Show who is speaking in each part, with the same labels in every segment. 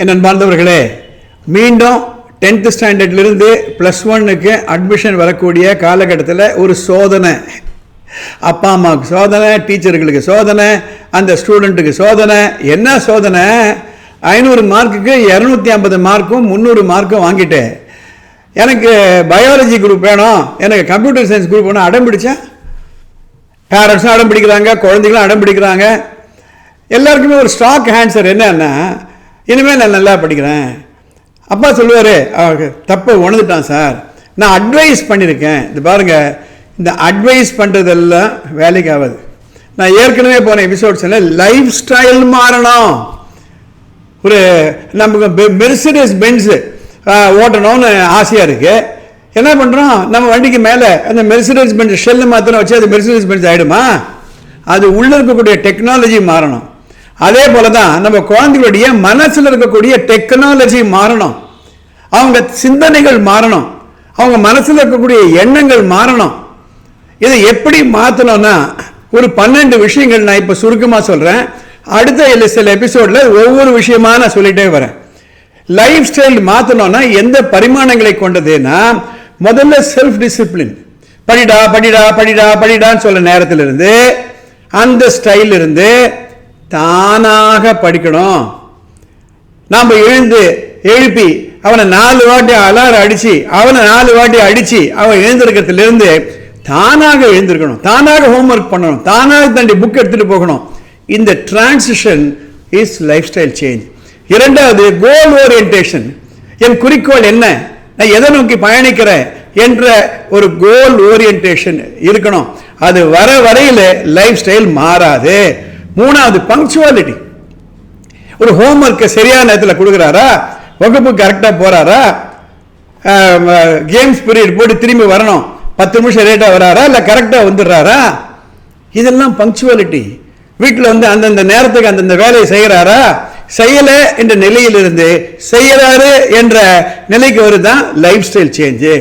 Speaker 1: என் அன்பார்ந்தவர்களே மீண்டும் டென்த்து ஸ்டாண்டர்ட்லேருந்து ப்ளஸ் ஒன்னுக்கு அட்மிஷன் வரக்கூடிய காலகட்டத்தில் ஒரு சோதனை. அப்பா அம்மாவுக்கு சோதனை டீச்சர்களுக்கு சோதனை அந்த ஸ்டூடெண்ட்டுக்கு சோதனை. என்ன சோதனை? ஐநூறு மார்க்குக்கு இரநூத்தி ஐம்பது மார்க்கும் முந்நூறு மார்க்கும் வாங்கிட்டேன். எனக்கு பயாலஜி குரூப் வேணும். எனக்கு கம்ப்யூட்டர் சயின்ஸ் குரூப் வேணும். அடம் பிடிச்சேன் பேரண்ட்ஸும் அடம் பிடிக்கிறாங்க குழந்தைகளும் அடம் பிடிக்கிறாங்க. எல்லாருக்குமே ஒரு ஸ்டாக் ஆன்சர் என்னன்னா இனிமேல் நான் நல்லா படிக்கிறேன். அப்பா சொல்லுவார் தப்பை உணர்ந்துட்டான் சார். நான் அட்வைஸ் பண்ணியிருக்கேன் இது பாருங்கள் இந்த அட்வைஸ் பண்ணுறதெல்லாம் வேலைக்கு ஆகாது. நான் ஏற்கனவே போன எபிசோட்ஸில் லைஃப் ஸ்டைல் மாறணும். ஒரு நமக்கு மெர்சிடஸ் பென்ஸு ஓட்டணும்னு ஆசையாக இருக்குது என்ன பண்ணுறோம் நம்ம வண்டிக்கு மேலே அந்த மெர்சிடஸ் பென்ஸ் ஷெல்லு மாத்திரம் வச்சு அது மெர்சிடஸ் பென்ஸ் ஆகிடுமா அது உள்ளே இருக்கக்கூடிய டெக்னாலஜி மாறணும். அதே போல தான் நம்ம குழந்தைகளுடைய மனசில் இருக்கக்கூடிய டெக்னாலஜி மாறணும். அவங்க சிந்தனைகள் மாறணும். அவங்க மனசில் இருக்கக்கூடிய எண்ணங்கள் மாறணும். இதை எப்படி மாற்றணும்னா ஒரு பன்னெண்டு விஷயங்கள் நான் இப்போ சுருக்கமாக சொல்கிறேன் அடுத்த இல்ல சில எபிசோடில் ஒவ்வொரு விஷயமா நான் சொல்லிட்டே வரேன். லைஃப் ஸ்டைல் மாற்றணும்னா எந்த பரிமாணங்களை கொண்டதுன்னா முதல்ல செல்ஃப் டிசிப்ளின் படிடா படிடா படிடா படிடான்னு சொல்ல நேரத்தில் இருந்து அந்த ஸ்டைல் இருந்து தானாக படிக்கணும். நாம் எழுந்து எழுப்பி அவனை நாலு வாட்டி அலாரம் அடித்து அவனை நாலு வாட்டி அடித்து அவன் எழுந்திருக்கிறதுலேருந்து தானாக எழுந்திருக்கணும். தானாக ஹோம்ஒர்க் பண்ணணும். தானாக தண்டி புக் எடுத்துகிட்டு போகணும். இந்த transition is life style change இரண்டாவது கோல் ஓரியன்டேஷன் என் குறிக்கோள் என்ன? நான் எதை நோக்கி பயணிக்கிறேன் என்ற ஒரு கோல் ஓரியன்டேஷன் இருக்கணும். அது வர வரையில் லைஃப் ஸ்டைல் மாறாது. மூணாவது பங்க்சுவாலிட்டி ஒரு ஹோம்ஒர்க்கை சரியான நேரத்தில் கொடுக்குறாரா? வகுப்பு கரெக்டாக போகிறாரா கேம்ஸ் பீரியட் போட்டு திரும்பி வரணும். பத்து நிமிஷம் லேட்டாக வராரா? இல்லை கரெக்டாக வந்துடுறாரா? இதெல்லாம் பங்க்சுவாலிட்டி வீட்டில் வந்து அந்தந்த நேரத்துக்கு அந்தந்த வேலையை செய்கிறாரா செய்யலை என்ற நிலையிலிருந்து செய்கிறாரு என்ற நிலைக்கு வருதான் லைஃப் ஸ்டைல் சேஞ்சு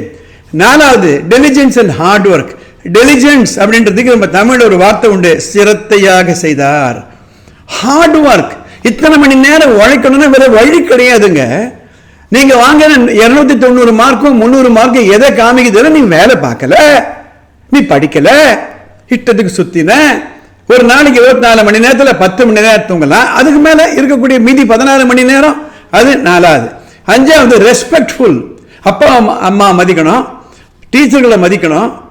Speaker 1: நாலாவது diligence and hard work diligence அப்படின்றதுக்கு நம்ம தமிழ் ஒரு வார்த்தை உண்டு. சிரத்தையாக செய்தார். ஹார்ட் ஒர்க் இத்தனை மணி நேரம் உழைக்கணும்னா வேற வழி கிடையாதுங்க. நீங்க வாங்க இருநூத்தி தொண்ணூறு மார்க்கும் முந்நூறு மார்க்கும் எதை காமிக்குதுன்னு நீ வேலை பார்க்கல. நீ படிக்கல. இட்டத்துக்கு சுத்தின. ஒரு நாளைக்கு இருபத்தி நாலு மணி நேரத்தில் பத்து மணி நேரம் தூங்கலாம். அதுக்கு மேலே இருக்கக்கூடிய மீதி பதினாறு மணி நேரம் அது நாலாவது. அஞ்சாவது ரெஸ்பெக்ட்ஃபுல் அப்பா அம்மா அம்மா மதிக்கணும் டீச்சர்களை மதிக்கணும்.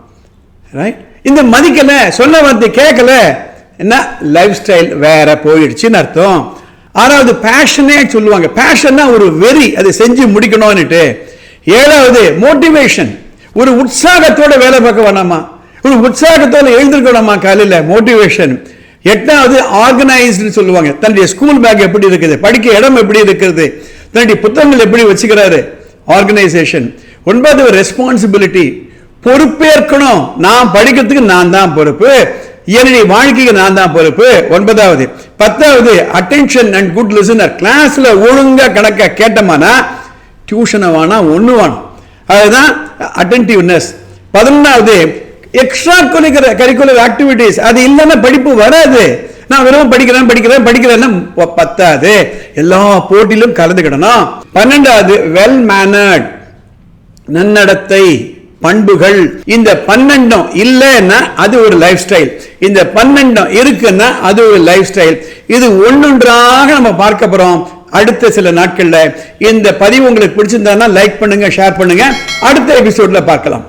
Speaker 1: ரைட் இந்த மதிக்கல சொல்ல வந்து கேட்கல. என்ன? லைஃப் ஸ்டைல் வேற போயிடுச்சுன்னு அர்த்தம். ஆறாவது பேஷனே சொல்லுவாங்க. பேஷன்னா ஒரு வெறி. அதை செஞ்சு முடிக்கணும்னுட்டு. ஏழாவது மோட்டிவேஷன் ஒரு உற்சாகத்தோட வேலை பார்க்க வேணாமா? ஒரு உற்சாகத்தோட எழுந்திருக்கணுமா காலையில்? மோட்டிவேஷன் எட்டாவது ஆர்கனைஸ்டு சொல்லுவாங்க. தன்னுடைய ஸ்கூல் பேக் எப்படி இருக்குது? படிக்க இடம் எப்படி இருக்கிறது தன்னுடைய புத்தகங்கள் எப்படி வச்சுக்கிறாரு? ஆர்கனைசேஷன் ஒன்பது ரெஸ்பான்சிபிலிட்டி பொறுப்பேற்கணும். நான் படிக்கிறதுக்கு நான் தான் பொறுப்பு. என்னுடைய வாழ்க்கைக்கு நான் தான் பொறுப்பு. ஒன்பதாவது. பத்தாவது அட்டென்ஷன் அண்ட் குட் லிசனர் கிளாஸ்ல ஒழுங்காக கணக்க கேட்டோம்னா டியூஷனை வேணா ஒன்று வேணும் அதுதான் அட்டென்டிவ்னஸ் பதினொன்றாவது எக்ஸ்ட்ரா கரிக்குலர் கரிக்குலர் ஆக்டிவிட்டீஸ் அது இல்லைன்னா படிப்பு வராது. நான் வெறும் படிக்கிறேன் படிக்கிறேன் படிக்கிறேன்னா பத்தாது. எல்லா போட்டியிலும் கலந்துக்கிடணும். பன்னெண்டாவது வெல் மேனர்ட் நன்னடத்தை பண்புகள். இந்த பன்னெண்டும் இல்லைன்னா அது ஒரு லைஃப் ஸ்டைல் இந்த பன்னெண்டும் இருக்குன்னா அது ஒரு லைஃப் ஸ்டைல் இது ஒன்னொன்றாக நம்ம பார்க்க போறோம் அடுத்த சில நாட்கள்ல. இந்த பதிவு உங்களுக்கு பிடிச்சிருந்தா லைக் பண்ணுங்க ஷேர் பண்ணுங்க. அடுத்த எபிசோட்ல பார்க்கலாம்.